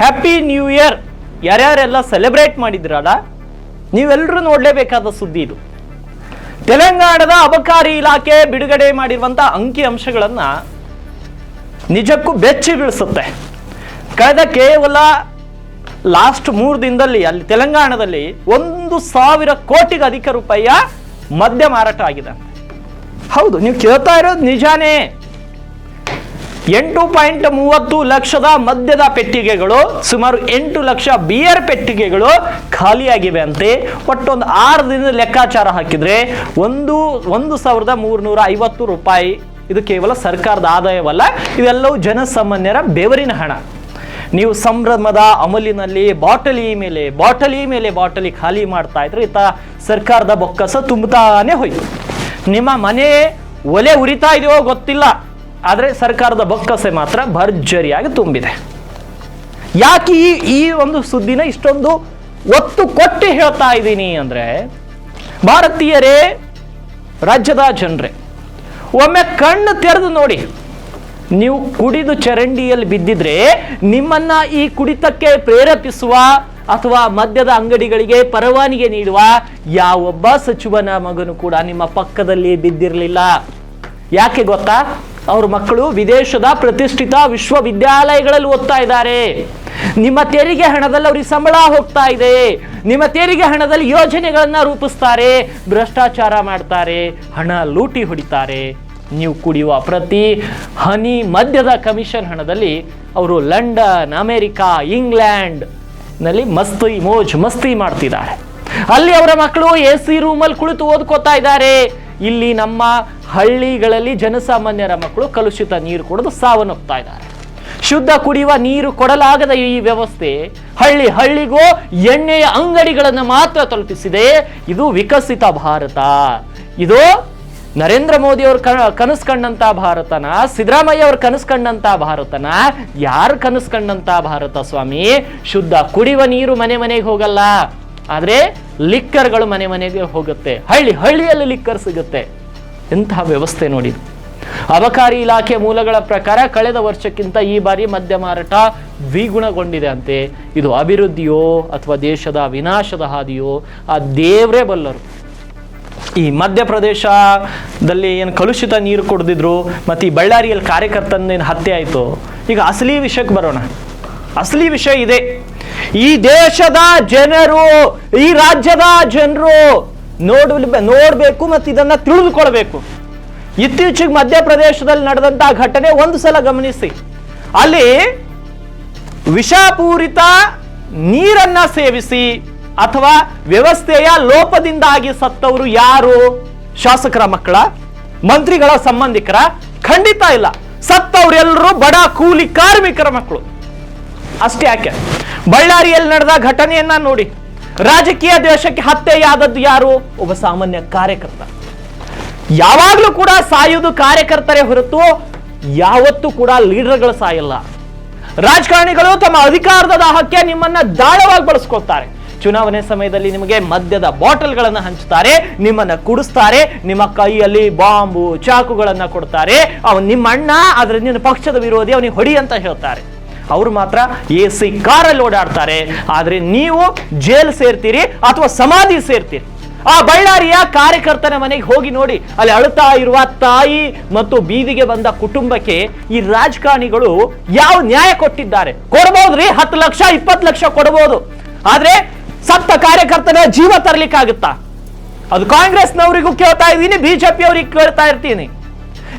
Happy new year ಯಾರ್ಯಾರೆಲ್ಲ celebrate ಮಾಡಿದ್ರಲ್ಲ ನೀವೆಲ್ಲರೂ ನೋಡಲೇಬೇಕಾದ ಸುದ್ದಿ ಇದು. ತೆಲಂಗಾಣದ ಅಬಕಾರಿ ಇಲಾಖೆ ಬಿಡುಗಡೆ ಮಾಡಿರುವಂಥ ಅಂಕಿ ಅಂಶಗಳನ್ನು ನಿಜಕ್ಕೂ ಬೆಚ್ಚಿ ಬೀಳಿಸುತ್ತೆ. ಕಳೆದ ಕೇವಲ ಲಾಸ್ಟ್ ಮೂರು ದಿನದಲ್ಲಿ, ಅಲ್ಲಿ ತೆಲಂಗಾಣದಲ್ಲಿ ಒಂದು ಸಾವಿರ ಕೋಟಿಗೆ ಅಧಿಕ ರೂಪಾಯಿಯ ಮದ್ಯ ಮಾರಾಟ ಆಗಿದೆ ಹೌದು, ನೀವು ಕೇಳ್ತಾ ಇರೋದು ನಿಜಾನೇ. ಎಂಟು ಪಾಯಿಂಟ್ ಮೂವತ್ತು ಲಕ್ಷದ ಮದ್ಯದ ಪೆಟ್ಟಿಗೆಗಳು, ಸುಮಾರು ಎಂಟು ಲಕ್ಷ ಬಿಯರ್ ಪೆಟ್ಟಿಗೆಗಳು ಖಾಲಿಯಾಗಿವೆ ಅಂತೆ. ಒಟ್ಟೊಂದು ಆರು ದಿನದ ಲೆಕ್ಕಾಚಾರ ಹಾಕಿದ್ರೆ ಒಂದು ಒಂದು ಸಾವಿರದ ಮೂರ್ನೂರ ಐವತ್ತು ರೂಪಾಯಿ. ಇದು ಕೇವಲ ಸರ್ಕಾರದ ಆದಾಯವಲ್ಲ ಇದೆಲ್ಲವೂ ಜನಸಾಮಾನ್ಯರ ಬೆವರಿನ ಹಣ. ನೀವು ಸಂಭ್ರಮದ ಅಮಲಿನಲ್ಲಿ ಬಾಟಲಿ ಮೇಲೆ ಬಾಟಲಿ ಮೇಲೆ ಬಾಟಲಿ ಖಾಲಿ ಮಾಡ್ತಾ ಇದ್ರೆ ಇತ್ತ ಸರ್ಕಾರದ ಬೊಕ್ಕಸ ತುಂಬುತ್ತಾನೆ ಹೋಯ್ತು. ನಿಮ್ಮ ಮನೆ ಒಲೆ ಉರಿತಾ ಇದೆಯೋ ಗೊತ್ತಿಲ್ಲ. ಆದರೆ ಸರ್ಕಾರದ ಬೊಕ್ಕಸೆ ಮಾತ್ರ ಭರ್ಜರಿಯಾಗಿ ತುಂಬಿದೆ. ಯಾಕೆ ಈ ಈ ಒಂದು ಸುದ್ದಿನ ಇಷ್ಟೊಂದು ಒತ್ತು ಕೊಟ್ಟು ಹೇಳ್ತಾ ಇದ್ದೀನಿ ಅಂದರೆ ಭಾರತೀಯರೇ, ರಾಜ್ಯದ ಜನರೇ, ಒಮ್ಮೆ ಕಣ್ಣು ತೆರೆದು ನೋಡಿ. ನೀವು ಕುಡಿದು ಚರಂಡಿಯಲ್ಲಿ ಬಿದ್ದಿದ್ರೆ ನಿಮ್ಮನ್ನ ಈ ಕುಡಿತಕ್ಕೆ ಪ್ರೇರೇಪಿಸುವ ಅಥವಾ ಮದ್ಯದ ಅಂಗಡಿಗಳಿಗೆ ಪರವಾನಿಗೆ ನೀಡುವ ಯಾವೊಬ್ಬ ಸಚಿವನ ಮಗನು ಕೂಡ ನಿಮ್ಮ ಪಕ್ಕದಲ್ಲಿ ಬಿದ್ದಿರಲಿಲ್ಲ. ಯಾಕೆ ಗೊತ್ತಾ? ಅವ್ರ ಮಕ್ಕಳು ವಿದೇಶದ ಪ್ರತಿಷ್ಠಿತ ವಿಶ್ವವಿದ್ಯಾಲಯಗಳಲ್ಲಿ ಓದ್ತಾ ಇದ್ದಾರೆ. ನಿಮ್ಮ ತೆರಿಗೆ ಹಣದಲ್ಲಿ ಅವ್ರಿಗೆ ಸಂಬಳ ಹೋಗ್ತಾ ಇದೆ. ನಿಮ್ಮ ತೆರಿಗೆ ಹಣದಲ್ಲಿ ಯೋಜನೆಗಳನ್ನ ರೂಪಿಸ್ತಾರೆ. ಭ್ರಷ್ಟಾಚಾರ ಮಾಡ್ತಾರೆ. ಹಣ ಲೂಟಿ ಹೊಡಿತಾರೆ. ನೀವು ಕುಡಿಯುವ ಪ್ರತಿ ಹನಿ ಮದ್ಯದ ಕಮಿಷನ್ ಹಣದಲ್ಲಿ ಅವರು ಲಂಡನ್, ಅಮೆರಿಕಾ, ಇಂಗ್ಲೆಂಡ್ನಲ್ಲಿ ಮಸ್ತಿ ಮೋಜ್ ಮಸ್ತಿ ಮಾಡ್ತಿದ್ದಾರೆ. ಅಲ್ಲಿ ಅವರ ಮಕ್ಕಳು ಎ ಸಿ ರೂಮಲ್ಲಿ ಕುಳಿತು ಓದ್ಕೋತಾ ಇದ್ದಾರೆ. ಇಲ್ಲಿ ನಮ್ಮ ಹಳ್ಳಿಗಳಲ್ಲಿ ಜನಸಾಮಾನ್ಯರ ಮಕ್ಕಳು ಕಲುಷಿತ ನೀರು ಕುಡಿದು ಸಾವನ್ನಪ್ತಾ ಇದ್ದಾರೆ. ಶುದ್ಧ ಕುಡಿಯುವ ನೀರು ಕೊಡಲಾಗದ ಈ ವ್ಯವಸ್ಥೆ ಹಳ್ಳಿ ಹಳ್ಳಿಗೂ ಎಣ್ಣೆಯ ಅಂಗಡಿಗಳನ್ನು ಮಾತ್ರ ತಲುಪಿಸಿದೆ. ಇದು ವಿಕಸಿತ ಭಾರತ. ಇದು ನರೇಂದ್ರ ಮೋದಿ ಅವರು ಕನಸು ಕಂಡಂತ ಭಾರತನ, ಸಿದ್ದರಾಮಯ್ಯ ಅವರು ಕನಸು ಕಂಡಂತ ಭಾರತನ, ಯಾರು ಕನಸು ಕಂಡಂತ ಭಾರತ ಸ್ವಾಮಿ? ಶುದ್ಧ ಕುಡಿಯುವ ನೀರು ಮನೆ ಮನೆಗೆ ಹೋಗಲ್ಲ. ಆದ್ರೆ ಲಿಕ್ಕರ್ಗಳು ಮನೆ ಮನೆಗೆ ಹೋಗುತ್ತೆ. ಹಳ್ಳಿ ಹಳ್ಳಿಯಲ್ಲಿ ಲಿಕ್ಕರ್ ಸಿಗುತ್ತೆ. ಎಂತಹ ವ್ಯವಸ್ಥೆ ನೋಡಿ. ಅಬಕಾರಿ ಇಲಾಖೆ ಮೂಲಗಳ ಪ್ರಕಾರ ಕಳೆದ ವರ್ಷಕ್ಕಿಂತ ಈ ಬಾರಿ ಮದ್ಯ ಮಾರಾಟ ದ್ವಿಗುಣಗೊಂಡಿದೆ ಅಂತೆ. ಇದು ಅಭಿವೃದ್ಧಿಯೋ ಅಥವಾ ದೇಶದ ವಿನಾಶದ ಹಾದಿಯೋ? ಆ ದೇವರೇ ಬಲ್ಲರು. ಈ ಮಧ್ಯಪ್ರದೇಶದಲ್ಲಿ ಏನು ಕಲುಷಿತ ನೀರು ಕುಡಿದಿದ್ರು, ಮತ್ತು ಈ ಬಳ್ಳಾರಿಯಲ್ಲಿ ಕಾರ್ಯಕರ್ತನ ಹತ್ಯೆ ಆಯಿತು. ಈಗ ಅಸಲಿ ವಿಷಯಕ್ಕೆ ಬರೋಣ. ಅಸಲಿ ವಿಷಯ ಇದೆ. ಈ ದೇಶದ ಜನರು, ಈ ರಾಜ್ಯದ ಜನರು ನೋಡ್ ನೋಡಬೇಕು ಮತ್ತು ಇದನ್ನ ತಿಳಿದುಕೊಳ್ಬೇಕು ಇತ್ತೀಚೆಗೆ ಮಧ್ಯಪ್ರದೇಶದಲ್ಲಿ ನಡೆದಂತಹ ಘಟನೆ ಒಂದು ಸಲ ಗಮನಿಸಿ. ಅಲ್ಲಿ ವಿಷಪೂರಿತ ನೀರನ್ನ ಸೇವಿಸಿ ಅಥವಾ ವ್ಯವಸ್ಥೆಯ ಲೋಪದಿಂದಾಗಿ ಸತ್ತವರು ಯಾರು? ಶಾಸಕರ ಮಕ್ಕಳ, ಮಂತ್ರಿಗಳ ಸಂಬಂಧಿಕರ? ಖಂಡಿತ ಇಲ್ಲ. ಸತ್ತವರೆಲ್ಲರೂ ಬಡ ಕೂಲಿ ಕಾರ್ಮಿಕರ ಮಕ್ಕಳು. ಅಷ್ಟೇ ಯಾಕೆ? ಬಳ್ಳಾರಿಯಲ್ಲಿ ನಡೆದ ಘಟನೆಯನ್ನ ನೋಡಿ ರಾಜಕೀಯ ದ್ವೇಷಕ್ಕೆ ಹತ್ಯೆಯಾದದ್ದು ಯಾರು? ಒಬ್ಬ ಸಾಮಾನ್ಯ ಕಾರ್ಯಕರ್ತ. ಯಾವಾಗಲೂ ಕೂಡ ಸಾಯುವುದು ಕಾರ್ಯಕರ್ತರೇ ಹೊರತು ಯಾವತ್ತೂ ಕೂಡ ಲೀಡರ್ಗಳು ಸಾಯಲ್ಲ. ರಾಜಕಾರಣಿಗಳು ತಮ್ಮ ಅಧಿಕಾರದ ದಾಹಕ್ಕೆ ನಿಮ್ಮನ್ನ ದಾಳವಾಗಿ ಬಳಸ್ಕೊಳ್ತಾರೆ. ಚುನಾವಣೆ ಸಮಯದಲ್ಲಿ ನಿಮಗೆ ಮದ್ಯದ ಬಾಟಲ್ಗಳನ್ನು ಹಂಚುತ್ತಾರೆ ನಿಮ್ಮನ್ನ ಕುಡಿಸ್ತಾರೆ, ನಿಮ್ಮ ಕೈಯಲ್ಲಿ ಬಾಂಬು, ಚಾಕುಗಳನ್ನ ಕೊಡ್ತಾರೆ. ಅವನ್ ನಿಮ್ಮ ಅಣ್ಣ ಆದ್ರೆ ನಿನ್ನ ಪಕ್ಷದ ವಿರೋಧಿ, ಅವನಿಗೆ ಹೊಡಿ ಅಂತ ಹೇಳ್ತಾರೆ. ಅವರು ಮಾತ್ರ ಎ ಸಿ ಕಾರಲ್ಲಿ ಓಡಾಡ್ತಾರೆ. ಆದ್ರೆ ನೀವು ಜೈಲ್ ಸೇರ್ತೀರಿ ಅಥವಾ ಸಮಾಧಿ ಸೇರ್ತೀರಿ. ಆ ಬಳ್ಳಾರಿಯ ಕಾರ್ಯಕರ್ತನ ಮನೆಗೆ ಹೋಗಿ ನೋಡಿ, ಅಲ್ಲಿ ಅಳುತ್ತಾ ಇರುವ ತಾಯಿ ಮತ್ತು ಬೀದಿಗೆ ಬಂದ ಕುಟುಂಬಕ್ಕೆ ಈ ರಾಜಕಾರಣಿಗಳು ಯಾವ ನ್ಯಾಯ ಕೊಟ್ಟಿದ್ದಾರೆ? ಕೊಡ್ಬೋದ್ರಿ? ಹತ್ತು ಲಕ್ಷ, ಇಪ್ಪತ್ತು ಲಕ್ಷ ಕೊಡಬಹುದು ಆದ್ರೆ ಸತ್ತ ಕಾರ್ಯಕರ್ತನ ಜೀವ ತರಲಿಕ್ಕಾಗುತ್ತಾ? ಅದು ಕಾಂಗ್ರೆಸ್ನವರಿಗೂ ಕೇಳ್ತಾ ಇದ್ದೀನಿ ಬಿಜೆಪಿ ಅವ್ರಿಗೆ ಕೇಳ್ತಾ ಇರ್ತೀನಿ.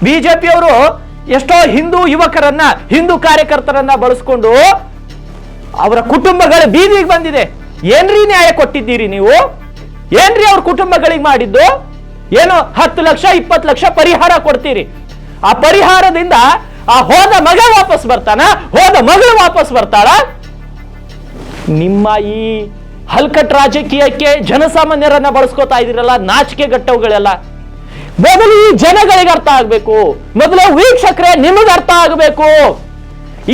ಬಿಜೆಪಿ ಅವರು ಎಷ್ಟೋ ಹಿಂದೂ ಯುವಕರನ್ನ, ಹಿಂದೂ ಕಾರ್ಯಕರ್ತರನ್ನ ಬಳಸ್ಕೊಂಡು ಅವರ ಕುಟುಂಬಗಳ ಬೀದಿಗೆ ಬಂದಿದೆ. ಏನ್ರಿ ನ್ಯಾಯ ಕೊಟ್ಟಿದ್ದೀರಿ ನೀವು? ಏನ್ರಿ ಅವ್ರ ಕುಟುಂಬಗಳಿಗೆ ಮಾಡಿದ್ದು? ಏನು ಹತ್ತು ಲಕ್ಷ, ಇಪ್ಪತ್ತು ಲಕ್ಷ ಪರಿಹಾರ ಕೊಡ್ತೀರಿ? ಆ ಪರಿಹಾರದಿಂದ ಆ ಹೋದ ಮಗ ವಾಪಸ್ ಬರ್ತಾನ? ಹೋದ ಮಗಳು ವಾಪಸ್ ಬರ್ತಾಳ? ನಿಮ್ಮ ಈ ಹಲ್ಕಟ್ ರಾಜಕೀಯಕ್ಕೆ ಜನಸಾಮಾನ್ಯರನ್ನ ಬಳಸ್ಕೊತಾ ಇದ್ದೀರಲ್ಲ ನಾಚಿಕೆ ಗಟ್ಟವುಗಳೆಲ್ಲ ಮೊದಲು ಈ ಜನಗಳಿಗೆ ಅರ್ಥ ಆಗಬೇಕು. ಮೊದಲು ವೀಕ್ಷಕರೇ, ನಿಮಗೆ ಅರ್ಥ ಆಗಬೇಕು.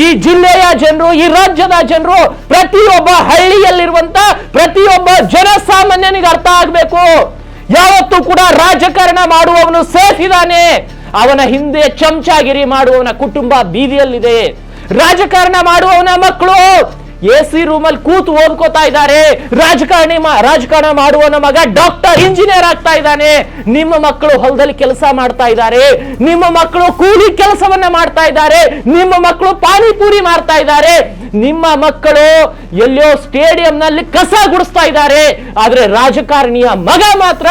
ಈ ಜಿಲ್ಲೆಯ ಜನರು, ಈ ರಾಜ್ಯದ ಜನರು ಪ್ರತಿಯೊಬ್ಬ ಹಳ್ಳಿಯಲ್ಲಿರುವಂತ ಪ್ರತಿಯೊಬ್ಬ ಜನಸಾಮಾನ್ಯನಿಗೆ ಅರ್ಥ ಆಗಬೇಕು. ಯಾವತ್ತೂ ಕೂಡ ರಾಜಕಾರಣ ಮಾಡುವವನು ಸೇಫ್ ಇದ್ದಾನೆ. ಅವನ ಹಿಂದೆ ಚಮಚಾಗಿರಿ ಮಾಡುವವನ ಕುಟುಂಬ ಬೀದಿಯಲ್ಲಿದೆ. ರಾಜಕಾರಣ ಮಾಡುವವನ ಮಕ್ಕಳು ಎ ಸಿ ರೂಮಲ್ಲಿ ಕೂತು ಓದ್ಕೋತಾ ಇದ್ದಾರೆ. ರಾಜಕಾರಣಿ ರಾಜಕಾರಣ ಮಾಡುವನ ಮಗ ಡಾಕ್ಟರ್, ಇಂಜಿನಿಯರ್ ಆಗ್ತಾ ಇದ್ದಾನೆ. ನಿಮ್ಮ ಮಕ್ಕಳು ಹೊಲದಲ್ಲಿ ಕೆಲಸ ಮಾಡ್ತಾ ಇದ್ದಾರೆ. ನಿಮ್ಮ ಮಕ್ಕಳು ಕೂಲಿ ಕೆಲಸವನ್ನ ಮಾಡ್ತಾ ಇದ್ದಾರೆ. ನಿಮ್ಮ ಮಕ್ಕಳು ಪಾನಿಪುರಿ ಮಾಡ್ತಾ ಇದ್ದಾರೆ. ನಿಮ್ಮ ಮಕ್ಕಳು ಎಲ್ಲೋ ಸ್ಟೇಡಿಯಂನಲ್ಲಿ ಕಸ ಗುಡಿಸ್ತಾ ಇದ್ದಾರೆ. ಆದ್ರೆ ರಾಜಕಾರಣಿಯ ಮಗ ಮಾತ್ರ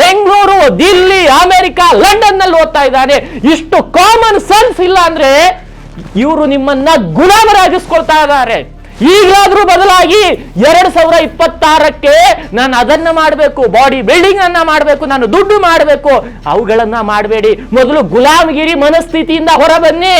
ಬೆಂಗಳೂರು, ದಿಲ್ಲಿ, ಅಮೆರಿಕ ಲಂಡನ್ನಲ್ಲಿ ಓದ್ತಾ ಇದ್ದಾನೆ. ಇಷ್ಟು ಕಾಮನ್ ಸೆನ್ಸ್ ಇಲ್ಲ ಅಂದ್ರೆ ಇವರು ನಿಮ್ಮನ್ನ ಗುಲಾಮರಾಗಿಸ್ಕೊಳ್ತಾ ಇದ್ದಾರೆ. ಈಗಲಾದ್ರೂ ಬದಲಾಗಿ ಎರಡ್ ಸಾವಿರ ಇಪ್ಪತ್ತಾರಕ್ಕೆ ನಾನು ಅದನ್ನ ಮಾಡಬೇಕು ಬಾಡಿ ಬಿಲ್ಡಿಂಗ್ ಅನ್ನ ಮಾಡಬೇಕು, ನಾನು ದುಡ್ಡು ಮಾಡಬೇಕು. ಅವುಗಳನ್ನ ಮಾಡಬೇಡಿ. ಮೊದಲು ಗುಲಾಮಗಿರಿ ಮನಸ್ಥಿತಿಯಿಂದ ಹೊರ ಬನ್ನಿ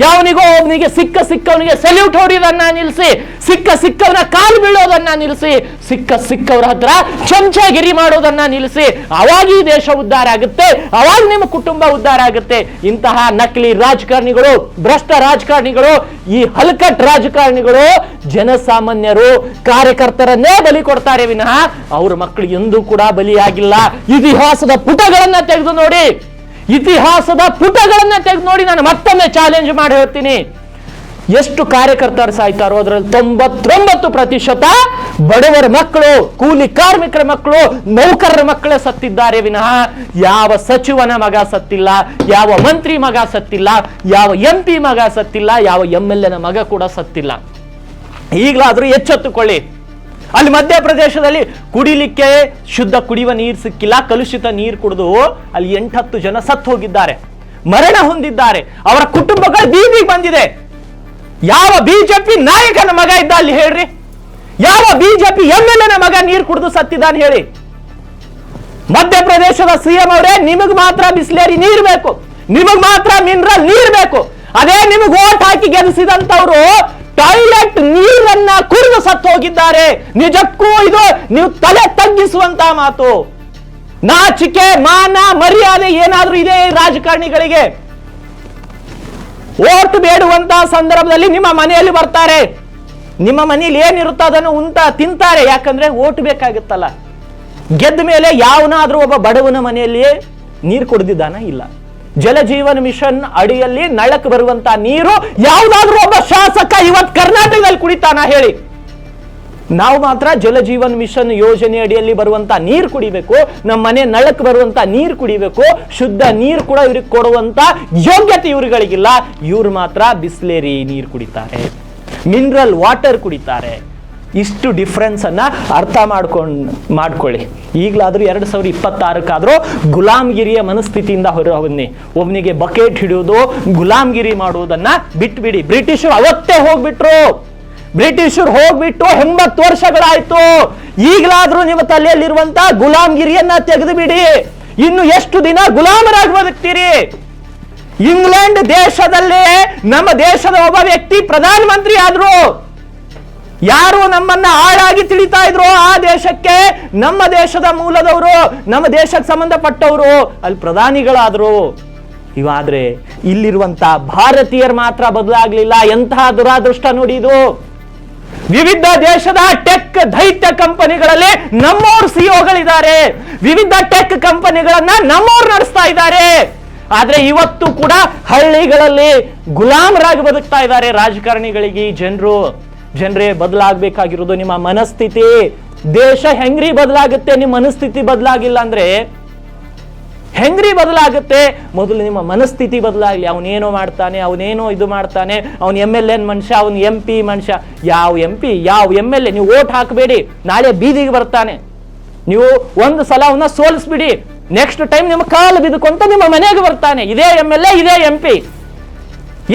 ಯಾವನಿಗೋ ಒಬ್ಬನಿಗೆ ಸಿಕ್ಕ ಸಿಕ್ಕವನಿಗೆ ಸೆಲ್ಯೂಟ್ ಹೊಡೆಯೋದನ್ನ ನಿಲ್ಲಿಸಿ ಸಿಕ್ಕ ಸಿಕ್ಕವನ ಕಾಲು ಬೀಳೋದನ್ನ ನಿಲ್ಲಿಸಿ ಸಿಕ್ಕ ಸಿಕ್ಕವರ ಹತ್ರ ಚಮಚಗಿರಿ ಮಾಡೋದನ್ನ ನಿಲ್ಲಿಸಿ ಅವಾಗ ಈ ದೇಶ ಉದ್ಧಾರ ಆಗುತ್ತೆ, ಅವಾಗ ನಿಮ್ಮ ಕುಟುಂಬ ಉದ್ಧಾರ ಆಗುತ್ತೆ. ಇಂತಹ ನಕಲಿ ರಾಜಕಾರಣಿಗಳು, ಭ್ರಷ್ಟ ರಾಜಕಾರಣಿಗಳು, ಈ ಹಲ್ಕಟ್ ರಾಜಕಾರಣಿಗಳು ಜನಸಾಮಾನ್ಯರು, ಕಾರ್ಯಕರ್ತರನ್ನೇ ಬಲಿ ಕೊಡ್ತಾರೆ ವಿನಃ, ಅವ್ರ ಮಕ್ಕಳು ಎಂದೂ ಕೂಡ ಬಲಿಯಾಗಿಲ್ಲ. ಇತಿಹಾಸದ ಪುಟಗಳನ್ನ ತೆಗೆದು ನೋಡಿ. ಇತಿಹಾಸದ ಪುಟಗಳನ್ನ ತೆಗೆದು ನೋಡಿ ನಾನು ಮತ್ತೊಮ್ಮೆ ಚಾಲೆಂಜ್ ಮಾಡಿ ಹೇಳ್ತೀನಿ. ಎಷ್ಟು ಕಾರ್ಯಕರ್ತರು ಸಾಯ್ತಾರೋ ಅದರಲ್ಲಿ ತೊಂಬತ್ತೊಂಬತ್ತು ಪ್ರತಿಶತ ಬಡವರ ಮಕ್ಕಳು, ಕೂಲಿ ಕಾರ್ಮಿಕರ ಮಕ್ಕಳು, ನೌಕರರ ಮಕ್ಕಳೇ ಸತ್ತಿದ್ದಾರೆ ವಿನಃ. ಯಾವ ಸಚಿವನ ಮಗ ಸತ್ತಿಲ್ಲ, ಯಾವ ಮಂತ್ರಿ ಮಗ ಸತ್ತಿಲ್ಲ, ಯಾವ ಎಂ ಮಗ ಸತ್ತಿಲ್ಲ, ಯಾವ ಎಂ ಎಲ್ ಎನ ಮಗ ಕೂಡ ಸತ್ತಿಲ್ಲ. ಈಗಲಾದ್ರೂ ಎಚ್ಚೆತ್ತುಕೊಳ್ಳಿ. ಅಲ್ಲಿ ಮಧ್ಯಪ್ರದೇಶದಲ್ಲಿ ಕುಡಿಲಿಕ್ಕೆ ಶುದ್ಧ ಕುಡಿಯುವ ನೀರು ಸಿಕ್ಕಿಲ್ಲ, ಕಲುಷಿತ ನೀರು ಕುಡಿದು ಅಲ್ಲಿ ಎಂಟತ್ತು ಜನ ಸತ್ತು ಹೋಗಿದ್ದಾರೆ. ಮರಣ ಹೊಂದಿದ್ದಾರೆ. ಅವರ ಕುಟುಂಬಗಳು ಬೀದಿಗೆ ಬಂದಿದೆ. ಯಾವ ಬಿಜೆಪಿ ನಾಯಕನ ಮಗ ಇದ್ದ ಅಲ್ಲಿ ಹೇಳ್ರಿ? ಯಾವ ಬಿಜೆಪಿ ಎಂ ಎಲ್ ಎನ ಮಗ ನೀರು ಕುಡಿದು ಸತ್ತಿದ್ದಾನೆ ಹೇಳಿ? ಮಧ್ಯಪ್ರದೇಶದ ಸಿಎಂ ಅವರೇ, ನಿಮಗ್ ಮಾತ್ರ ಬಿಸ್ಲೇರಿ ನೀರು ಬೇಕು. ನಿಮಗ್ ಮಾತ್ರ ಮಿನರಲ್ ನೀರು ಬೇಕು. ಅದೇ ನಿಮಗ್ ಓಟ್ ಹಾಕಿ ಗೆಲ್ಲಿಸಿದಂತವ್ರು ಟಾಯ್ಲೆಟ್ ನೀರನ್ನ ಕುಡಿದು ಸತ್ತು ಹೋಗಿದ್ದಾರೆ. ನಿಜಕ್ಕೂ ಇದು ನೀವು ತಲೆ ತಗ್ಗಿಸುವಂತ ಮಾತು. ನಾಚಿಕೆ, ಮಾನ, ಮರ್ಯಾದೆ ಏನಾದ್ರೂ ಇದೆ ರಾಜಕಾರಣಿಗಳಿಗೆ? ಓಟ್ ಬೇಡುವಂತ ಸಂದರ್ಭದಲ್ಲಿ ನಿಮ್ಮ ಮನೆಯಲ್ಲಿ ಬರ್ತಾರೆ. ನಿಮ್ಮ ಮನೆಯಲ್ಲಿ ಏನಿರುತ್ತೋ ಅದನ್ನು ಉಂಟ, ತಿಂತಾರೆ. ಯಾಕಂದ್ರೆ ಓಟ್ ಬೇಕಾಗುತ್ತಲ್ಲ. ಗೆದ್ದ ಮೇಲೆ ಯಾವನಾದ್ರೂ ಒಬ್ಬ ಬಡವನ ಮನೆಯಲ್ಲಿ ನೀರು ಕುಡಿದಿದ್ದಾನ ಇಲ್ಲ? ಜಲಜೀವನ್ ಮಿಷನ್ ಅಡಿಯಲ್ಲಿ ನಳಕ್ ಬರುವಂತ ನೀರು ಯಾವ್ದಾದ್ರೂ ಒಬ್ಬ ಶಾಸಕ ಇವತ್ ಕರ್ನಾಟಕದಲ್ಲಿ ಕುಡಿತಾನ ಹೇಳಿ. ನಾವು ಮಾತ್ರ ಜಲಜೀವನ್ ಮಿಷನ್ ಯೋಜನೆ ಅಡಿಯಲ್ಲಿ ಬರುವಂತ ನೀರು ಕುಡಿಬೇಕು ನಮ್ಮ ಮನೆ ನಳಕ್ ಬರುವಂತ ನೀರು ಕುಡಿಬೇಕು, ಶುದ್ಧ ನೀರು ಕೂಡ ಇವ್ರಿಗೆ ಕೊಡುವಂತ ಯೋಗ್ಯತೆ ಇವ್ರುಗಳಿಗಿಲ್ಲ. ಇವ್ರು ಮಾತ್ರ ಬಿಸ್ಲೇರಿ ನೀರು ಕುಡಿತಾರೆ, ಮಿನರಲ್ ವಾಟರ್ ಕುಡಿತಾರೆ. ಇಷ್ಟು ಡಿಫ್ರೆನ್ಸ್ ಅನ್ನ ಅರ್ಥ ಮಾಡ್ಕೊಂಡು, ಮಾಡ್ಕೊಳ್ಳಿ. ಈಗಲಾದರೂ ಎರಡು ಸಾವಿರ ಇಪ್ಪತ್ತಾರಕ್ಕಾದ್ರೂ ಗುಲಾಮ್ಗಿರಿಯ ಮನಸ್ಥಿತಿಯಿಂದ ಹೊರ ಬನ್ನಿ. ಒಬ್ಬನಿಗೆ ಬಕೆಟ್ ಹಿಡಿಯೋದು, ಗುಲಾಮ್ಗಿರಿ ಮಾಡುವುದನ್ನು ಬಿಟ್ಬಿಡಿ. ಬ್ರಿಟಿಷರು ಅವತ್ತೇ ಹೋಗ್ಬಿಟ್ರು. ಬ್ರಿಟಿಷರು ಹೋಗ್ಬಿಟ್ಟು ಎಂಬತ್ತು ವರ್ಷಗಳಾಯ್ತು. ಈಗಲಾದರೂ ನಿಮ್ಮ ತಲೆಯಲ್ಲಿರುವಂತ ಗುಲಾಮ್ಗಿರಿಯನ್ನ ತೆಗೆದು ಬಿಡಿ ಇನ್ನು ಎಷ್ಟು ದಿನ ಗುಲಾಮರಾಗಿ ಬದುಕ್ತೀರಿ? ಇಂಗ್ಲೆಂಡ್ ದೇಶದಲ್ಲೇ ನಮ್ಮ ದೇಶದ ಒಬ್ಬ ವ್ಯಕ್ತಿ ಪ್ರಧಾನಮಂತ್ರಿ ಆದ್ರು. ಯಾರು ನಮ್ಮನ್ನ ಆಳಾಗಿ ತಿಳಿತಾ ಇದ್ರು ಆ ದೇಶಕ್ಕೆ ನಮ್ಮ ದೇಶದ ಮೂಲದವರು, ನಮ್ಮ ದೇಶಕ್ಕೆ ಸಂಬಂಧಪಟ್ಟವರು, ಅಲ್ಲಿ ಪ್ರಧಾನಿಗಳಾದ್ರು. ಇವಾದ್ರೆ ಇಲ್ಲಿರುವಂತ ಭಾರತೀಯರು ಮಾತ್ರ ಬದಲಾಗ್ಲಿಲ್ಲ. ಎಂತಹ ದುರಾದೃಷ್ಟ ನೋಡಿದು ವಿವಿಧ ದೇಶದ ಟೆಕ್ ದೈತ್ಯ ಕಂಪನಿಗಳಲ್ಲಿ ನಮ್ಮೋರ್ ಸಿಒಗಳಿದ್ದಾರೆ ವಿವಿಧ ಟೆಕ್ ಕಂಪನಿಗಳನ್ನ ನಮ್ಮೋರ್ ನಡೆಸ್ತಾ ಇದ್ದಾರೆ. ಆದ್ರೆ ಇವತ್ತು ಕೂಡ ಹಳ್ಳಿಗಳಲ್ಲಿ ಗುಲಾಮರಾಗಿ ಬದುಕ್ತಾ ಇದ್ದಾರೆ ರಾಜಕಾರಣಿಗಳಿಗೆ ಜನರು. ಜನರೇ ಬದಲಾಗಬೇಕಾಗಿರೋದು ನಿಮ್ಮ ಮನಸ್ಥಿತಿ. ದೇಶ ಹೆಂಗ್ರಿ ಬದಲಾಗುತ್ತೆ, ನಿಮ್ಮ ಮನಸ್ಥಿತಿ ಬದಲಾಗಿಲ್ಲ ಅಂದ್ರೆ? ಹೆಂಗ್ರಿ ಬದಲಾಗುತ್ತೆ? ಮೊದಲು ನಿಮ್ಮ ಮನಸ್ಥಿತಿ ಬದಲಾಗಲಿ. ಅವನೇನೋ ಮಾಡ್ತಾನೆ ಅವನೇನೋ ಇದು ಮಾಡ್ತಾನೆ, ಅವನ ಎಂ ಎಲ್ ಎನ್ ಮನುಷ್ಯ, ಅವನ ಎಂ ಪಿ ಮನುಷ್ಯ. ಯಾವ ಎಂ ಪಿ ಯಾವ ಎಂ ಎಲ್ ಎ ನೀವು ಓಟ್ ಹಾಕಬೇಡಿ. ನಾಳೆ ಬೀದಿಗೆ ಬರ್ತಾನೆ. ನೀವು ಒಂದು ಸಲ ಅವನ್ನ ಸೋಲಿಸ್ಬಿಡಿ. ನೆಕ್ಸ್ಟ್ ಟೈಮ್ ನಿಮ್ಮ ಕಾಲು ಬಿದ್ದುಕೊಂತ ನಿಮ್ಮ ಮನೆಗೆ ಬರ್ತಾನೆ. ಇದೇ ಎಂ ಎಲ್ ಎ ಇದೇ ಎಂ ಪಿ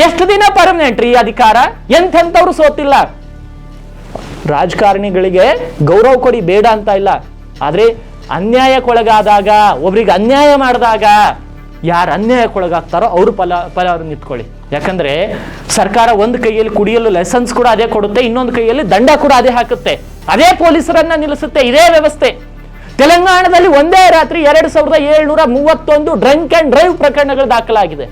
ಎಷ್ಟು ದಿನ ಪರ್ಮನೆಂಟ್ ರೀ ಅಧಿಕಾರ? ಎಂಥೆಂಥವ್ರು ಸೋತಿಲ್ಲ. ರಾಜಕಾರಣಿಗಳಿಗೆ ಗೌರವ ಕೊಡಿ, ಬೇಡ ಅಂತ ಇಲ್ಲ. ಆದರೆ ಅನ್ಯಾಯಕ್ಕೊಳಗಾದಾಗ, ಒಬ್ರಿಗೆ ಅನ್ಯಾಯ ಮಾಡಿದಾಗ ಯಾರು ಅನ್ಯಾಯಕ್ಕೊಳಗಾಗ್ತಾರೋ ಅವರು ಫಲ ಫಲ ನಿಂತ್ಕೊಳ್ಳಿ ಯಾಕಂದ್ರೆ ಸರ್ಕಾರ ಒಂದು ಕೈಯಲ್ಲಿ ಕುಡಿಯಲು ಲೈಸೆನ್ಸ್ ಕೂಡ ಅದೇ ಕೊಡುತ್ತೆ, ಇನ್ನೊಂದು ಕೈಯಲ್ಲಿ ದಂಡ ಕೂಡ ಅದೇ ಹಾಕುತ್ತೆ. ಅದೇ ಪೊಲೀಸರನ್ನ ನಿಲ್ಲಿಸುತ್ತೆ, ಇದೇ ವ್ಯವಸ್ಥೆ. ತೆಲಂಗಾಣದಲ್ಲಿ ಒಂದೇ ರಾತ್ರಿ ಎರಡು ಸಾವಿರದ ಏಳ್ನೂರ ಮೂವತ್ತೊಂದು ಡ್ರಂಕ್ ಅಂಡ್ ಡ್ರೈವ್ ಪ್ರಕರಣಗಳು ದಾಖಲಾಗಿದೆ.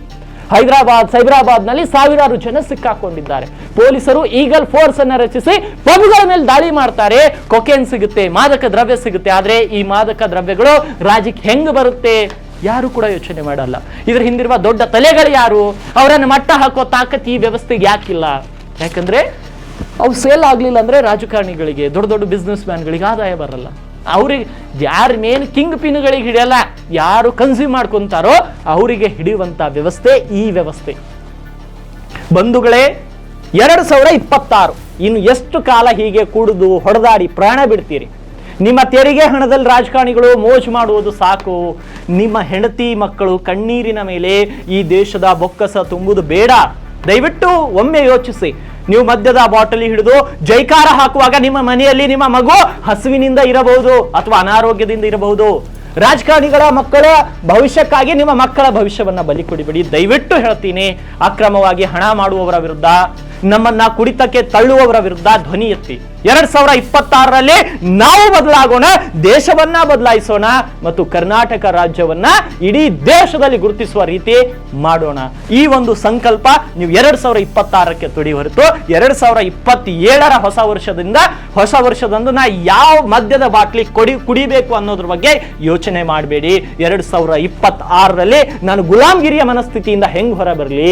ಹೈದರಾಬಾದ್, ಸೈಬರಾಬಾದ್ನಲ್ಲಿ ಸಾವಿರಾರು ಜನ ಸಿಕ್ಕಾಕೊಂಡಿದ್ದಾರೆ. ಪೊಲೀಸರು ಈಗಲ್ ಫೋರ್ಸ್ ಅನ್ನ ರಚಿಸಿ ಪಬ್ಗಳ ಮೇಲೆ ದಾಳಿ ಮಾಡ್ತಾರೆ. ಕೊಕೇನ್ ಸಿಗುತ್ತೆ, ಮಾದಕ ದ್ರವ್ಯ ಸಿಗುತ್ತೆ. ಆದ್ರೆ ಈ ಮಾದಕ ದ್ರವ್ಯಗಳು ರಾಜ್ಯಕ್ಕೆ ಹೆಂಗ್ ಬರುತ್ತೆ? ಯಾರು ಕೂಡ ಯೋಚನೆ ಮಾಡಲ್ಲ. ಇದ್ರ ಹಿಂದಿರುವ ದೊಡ್ಡ ತಲೆಗಳು ಯಾರು? ಅವರನ್ನು ಮಟ್ಟ ಹಾಕೋ ತಾಕತ್ ಈ ವ್ಯವಸ್ಥೆಗೆ ಯಾಕಿಲ್ಲ? ಯಾಕಂದ್ರೆ ಅವು ಸೇಲ್ ಆಗ್ಲಿಲ್ಲ ಅಂದ್ರೆ ರಾಜಕಾರಣಿಗಳಿಗೆ, ದೊಡ್ಡ ದೊಡ್ಡ ಬಿಸ್ನೆಸ್ ಮ್ಯಾನ್ಗಳಿಗೆ ಆದಾಯ ಬರಲ್ಲ. ಅವ್ರಿಗೆ ಯಾರು ಮೇನ್ ಕಿಂಗ್ ಪಿನ್ಗಳಿಗೆ ಹಿಡಿಯಲ್ಲ, ಯಾರು ಕನ್ಸ್ಯೂಮ್ ಮಾಡ್ಕೊಂತಾರೋ ಅವರಿಗೆ ಹಿಡಿಯುವಂಥ ವ್ಯವಸ್ಥೆ ಈ ವ್ಯವಸ್ಥೆ. ಬಂಧುಗಳೇ, ಎರಡು ಸಾವಿರ ಇಪ್ಪತ್ತಾರು, ಇನ್ನು ಎಷ್ಟು ಕಾಲ ಹೀಗೆ ಕುಡಿದು, ಹೊಡೆದಾಡಿ ಪ್ರಾಣ ಬಿಡ್ತೀರಿ? ನಿಮ್ಮ ತೆರಿಗೆ ಹಣದಲ್ಲಿ ರಾಜಕಾರಣಿಗಳು ಮೋಜ್ ಮಾಡುವುದು ಸಾಕು. ನಿಮ್ಮ ಹೆಂಡತಿ ಮಕ್ಕಳು ಕಣ್ಣೀರಿನ ಮೇಲೆ ಈ ದೇಶದ ಬೊಕ್ಕಸ ತುಂಬುವುದು ಬೇಡ. ದಯವಿಟ್ಟು ಒಮ್ಮೆ ಯೋಚಿಸಿ. ನೀವು ಮದ್ಯದ ಬಾಟಲಿ ಹಿಡಿದು ಜೈಕಾರ ಹಾಕುವಾಗ ನಿಮ್ಮ ಮನೆಯಲ್ಲಿ ನಿಮ್ಮ ಮಗು ಹಸುವಿನಿಂದ ಇರಬಹುದು ಅಥವಾ ಅನಾರೋಗ್ಯದಿಂದ ಇರಬಹುದು. ರಾಜಕಾರಣಿಗಳ ಮಕ್ಕಳ ಭವಿಷ್ಯಕ್ಕಾಗಿ ನಿಮ್ಮ ಮಕ್ಕಳ ಭವಿಷ್ಯವನ್ನ ಬಲಿ ಕೊಡಿಬಿಡಿ ದಯವಿಟ್ಟು ಹೇಳ್ತೀನಿ, ಅಕ್ರಮವಾಗಿ ಹಣ ಮಾಡುವವರ ವಿರುದ್ಧ. ನಮ್ಮನ್ನ ಕುಡಿತಕ್ಕೆ ತಳ್ಳುವವರ ವಿರುದ್ಧ ಧ್ವನಿ ಎತ್ತಿ. ಎರಡ್ ಸಾವಿರ ಇಪ್ಪತ್ತಾರರಲ್ಲಿ ನಾವು ಬದಲಾಗೋಣ, ದೇಶವನ್ನ ಬದಲಾಯಿಸೋಣ ಮತ್ತು ಕರ್ನಾಟಕ ರಾಜ್ಯವನ್ನ ಇಡೀ ದೇಶದಲ್ಲಿ ಗುರುತಿಸುವ ರೀತಿ ಮಾಡೋಣ. ಈ ಒಂದು ಸಂಕಲ್ಪ ನೀವು ಎರಡ್ ಸಾವಿರ ಇಪ್ಪತ್ತಾರಕ್ಕೆ ತುಡಿ ಹೊರತು, ಎರಡ್ ಸಾವಿರ ಇಪ್ಪತ್ತೇಳರ ಹೊಸ ವರ್ಷದಿಂದ, ಹೊಸ ವರ್ಷದಂದು ನಾ ಯಾವ ಮದ್ಯದ ಬಾಟ್ಲಿ ಕೊಡಿ, ಕುಡಿಬೇಕು ಅನ್ನೋದ್ರ ಬಗ್ಗೆ ಯೋಚನೆ ಮಾಡಬೇಡಿ. ಎರಡ್ ಸಾವಿರ ಇಪ್ಪತ್ತಾರರಲ್ಲಿ ನಾನು ಗುಲಾಮ್ಗಿರಿಯ ಮನಸ್ಥಿತಿಯಿಂದ ಹೆಂಗ್ ಹೊರ ಬರಲಿ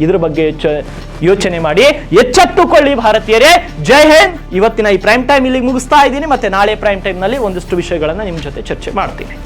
ಇದ್ರ ಬಗ್ಗೆ ಯೋಚ- ಯೋಚನೆ ಮಾಡಿ ಎಚ್ಚೆತ್ತುಕೊಳ್ಳಿ ಭಾರತೀಯರೇ. ಜೈ ಹಿಂದ್. ಇವತ್ತಿನ ಈ ಪ್ರೈಮ್ ಟೈಮ್ ಇಲ್ಲಿ ಮುಗಿಸ್ತಾ ಇದ್ದೀನಿ. ಮತ್ತೆ ನಾಳೆ ಪ್ರೈಮ್ ಟೈಮ್ನಲ್ಲಿ ಒಂದಿಷ್ಟು ವಿಷಯಗಳನ್ನ ನಿಮ್ ಜೊತೆ ಚರ್ಚೆ ಮಾಡ್ತೀನಿ.